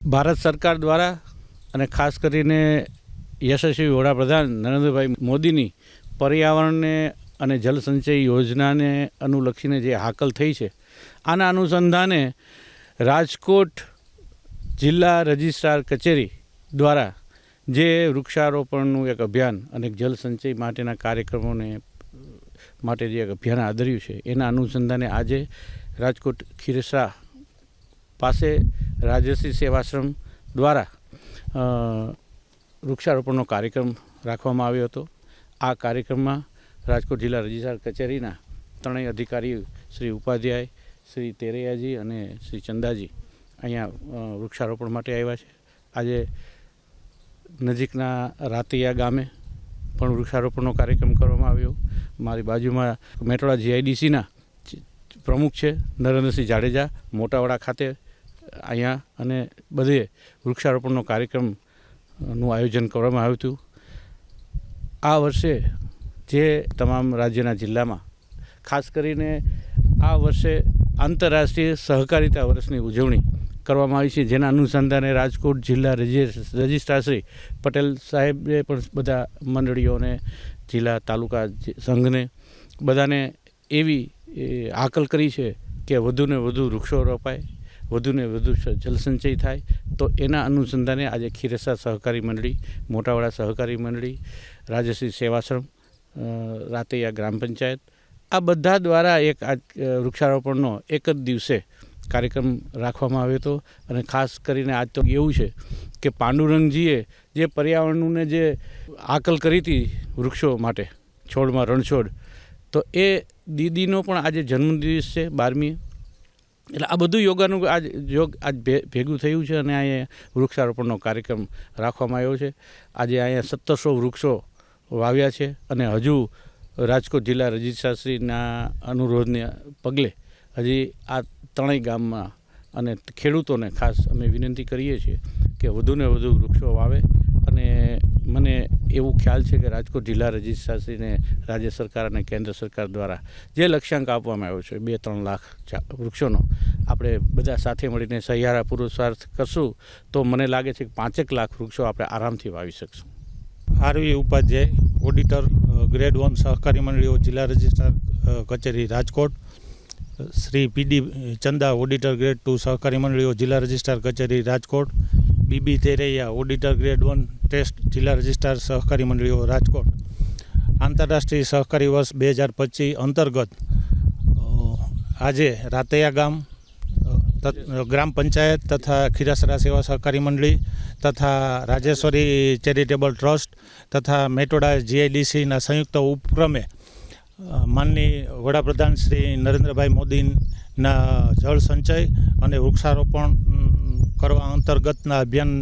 ભારત સરકાર દ્વારા અને ખાસ કરીને યશસ્વી વડાપ્રધાન નરેન્દ્રભાઈ મોદીની પર્યાવરણને અને જલસંચય યોજનાને અનુલક્ષીને જે હાકલ થઈ છે, આના અનુસંધાને રાજકોટ જિલ્લા રજિસ્ટ્રાર કચેરી દ્વારા જે વૃક્ષારોપણનું એક અભિયાન અને જલસંચય માટેના કાર્યક્રમોને માટે જે એક અભિયાન આદર્યું છે, એના અનુસંધાને આજે રાજકોટ ખીરસરા પાસે રાજશ્રી સેવાશ્રમ દ્વારા વૃક્ષારોપણનો કાર્યક્રમ રાખવામાં આવ્યો હતો. આ કાર્યક્રમમાં રાજકોટ જિલ્લા રજિસ્ટ્રાર કચેરીના ત્રણેય અધિકારી શ્રી ઉપાધ્યાય, શ્રી તેરૈયાજી અને શ્રી ચંદાજી અહીંયા વૃક્ષારોપણ માટે આવ્યા છે. આજે નજીકના રાતિયા ગામે પણ વૃક્ષારોપણનો કાર્યક્રમ કરવામાં આવ્યો. મારી બાજુમાં મેટોડા જીઆઈડીસીના પ્રમુખ છે નરેન્દ્રસિંહ જાડેજા, મોટાવાડા ખાતે અહીંયા અને બધે વૃક્ષારોપણનો કાર્યક્રમનું આયોજન કરવામાં આવ્યું હતું. આ વર્ષે જે તમામ રાજ્યના જિલ્લામાં, ખાસ કરીને આ વર્ષે આંતરરાષ્ટ્રીય સહકારિતા વર્ષની ઉજવણી કરવામાં આવી છે, જેના અનુસંધાને રાજકોટ જિલ્લા રજિ- રજિસ્ટ્રારશ્રી પટેલ સાહેબે પણ બધા મંડળીઓને, જિલ્લા તાલુકા સંઘને બધાને એવી આકલ કરી છે કે વધુને વધુ વૃક્ષો રોપાય. વધુને વધુ જલસંચય થાય, તો એના અનુસંધાને આજે ખીરસા સહકારી મંડળી, મોટાવાડા સહકારી મંડળી, રાજશ્રી સેવાશ્રમ રાતૈયા ગ્રામ પંચાયત, આ બધા દ્વારા એક આ વૃક્ષારોપણનો એક જ દિવસે કાર્યક્રમ રાખવામાં આવ્યો હતો. અને ખાસ કરીને આજ તો એવું છે કે પાંડુરંગજીએ જે પર્યાવરણનું જે આકલ કરી હતી વૃક્ષો માટે, છોડમાં રણછોડ, તો એ દીદીનો પણ આજે જન્મદિવસ છે, બારમી એટલે આ બધું યોગાનું આજ યોગ આજ ભેગું થયું છે અને અહીંયા વૃક્ષારોપણનો કાર્યક્રમ રાખવામાં આવ્યો છે. આજે અહીંયા સત્તરસો વૃક્ષો વાવ્યા છે અને હજુ રાજકોટ જિલ્લા રજિસ્ટ્રારશ્રીના અનુરોધને પગલે હજી આ ત્રણેય ગામમાં અને ખેડૂતોને ખાસ અમે વિનંતી કરીએ છીએ કે વધુને વધુ વૃક્ષો વાવે. અને મને એવું ખ્યાલ છે કે રાજકોટ જિલ્લા રજિસ્ટ્રાશ્રીને રાજ્ય સરકાર અને કેન્દ્ર સરકાર દ્વારા જે લક્ષ્યાંક આપવામાં આવ્યો છે બે ત્રણ લાખ વૃક્ષોનો, આપણે બધા સાથે મળીને સહિયારા પુરુષાર્થ કરશું તો મને લાગે છે કે પાંચેક લાખ વૃક્ષો આપણે આરામથી વાવી શકશું. R V Upadhyay, auditor grade one સહકારી મંડળીઓ, જિલ્લા રજિસ્ટ્રાર કચેરી Rajkot. Shri P D, Chanda, auditor grade two સહકારી મંડળીઓ, જિલ્લા રજિસ્ટ્રાર, કચેરી Rajkot. B B Teraiya, auditor grade one test જિલ્લા રજિસ્ટ્રાર સહકારી મંડળીઓ રાજકોટ. આંતરરાષ્ટ્રીય સહકારી વર્ષ બે હજાર પચીસ અંતર્ગત આજે રાતૈયા ગામ ગ્રામ પંચાયત તથા ખીરાસરા સેવા સહકારી મંડળી તથા રાજેશ્વરી ચેરિટેબલ ટ્રસ્ટ તથા મેટોડા જીઆઈડીસીના સંયુક્ત ઉપક્રમે માનનીય માનની વડાપ્રધાન શ્રી નરેન્દ્રભાઈ મોદીના જળ સંચય અને વૃક્ષારોપણ કરવા અંતર્ગતના અભિયાન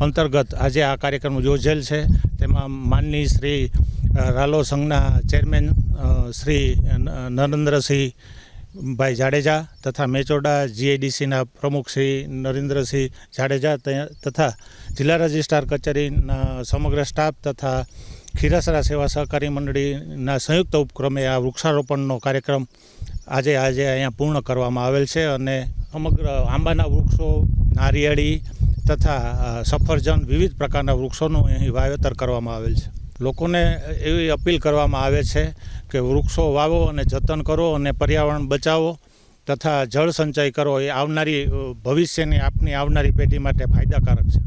અંતર્ગત આજે આ કાર્યક્રમ યોજેલ છે. તેમાં માનની શ્રી રાલો સંઘના ચેરમેન શ્રી નરેન્દ્રસિંહ ભાઈ જાડેજા તથા મેચોડા જીઆઈડીસીના પ્રમુખ શ્રી નરેન્દ્રસિંહ જાડેજા તથા જિલ્લા રજિસ્ટ્રાર કચેરીના સમગ્ર સ્ટાફ તથા ખીરસરા સેવા સહકારી મંડળીના સંયુક્ત ઉપક્રમે આ વૃક્ષારોપણનો કાર્યક્રમ આજે આજે અહીંયા પૂર્ણ કરવામાં આવેલ છે અને સમગ્ર આંબાના વૃક્ષો નારિયેળી તથા સફરજન વિવિધ પ્રકારના વૃક્ષોનું અહીં વાવેતર કરવામાં આવેલ છે. લોકોને એવી અપીલ કરવામાં આવે છે કે વૃક્ષો વાવો અને જતન કરો અને પર્યાવરણ બચાવો તથા જળ સંચય કરો. એ આવનારી ભવિષ્યની આપની આવનારી પેઢી માટે ફાયદાકારક છે.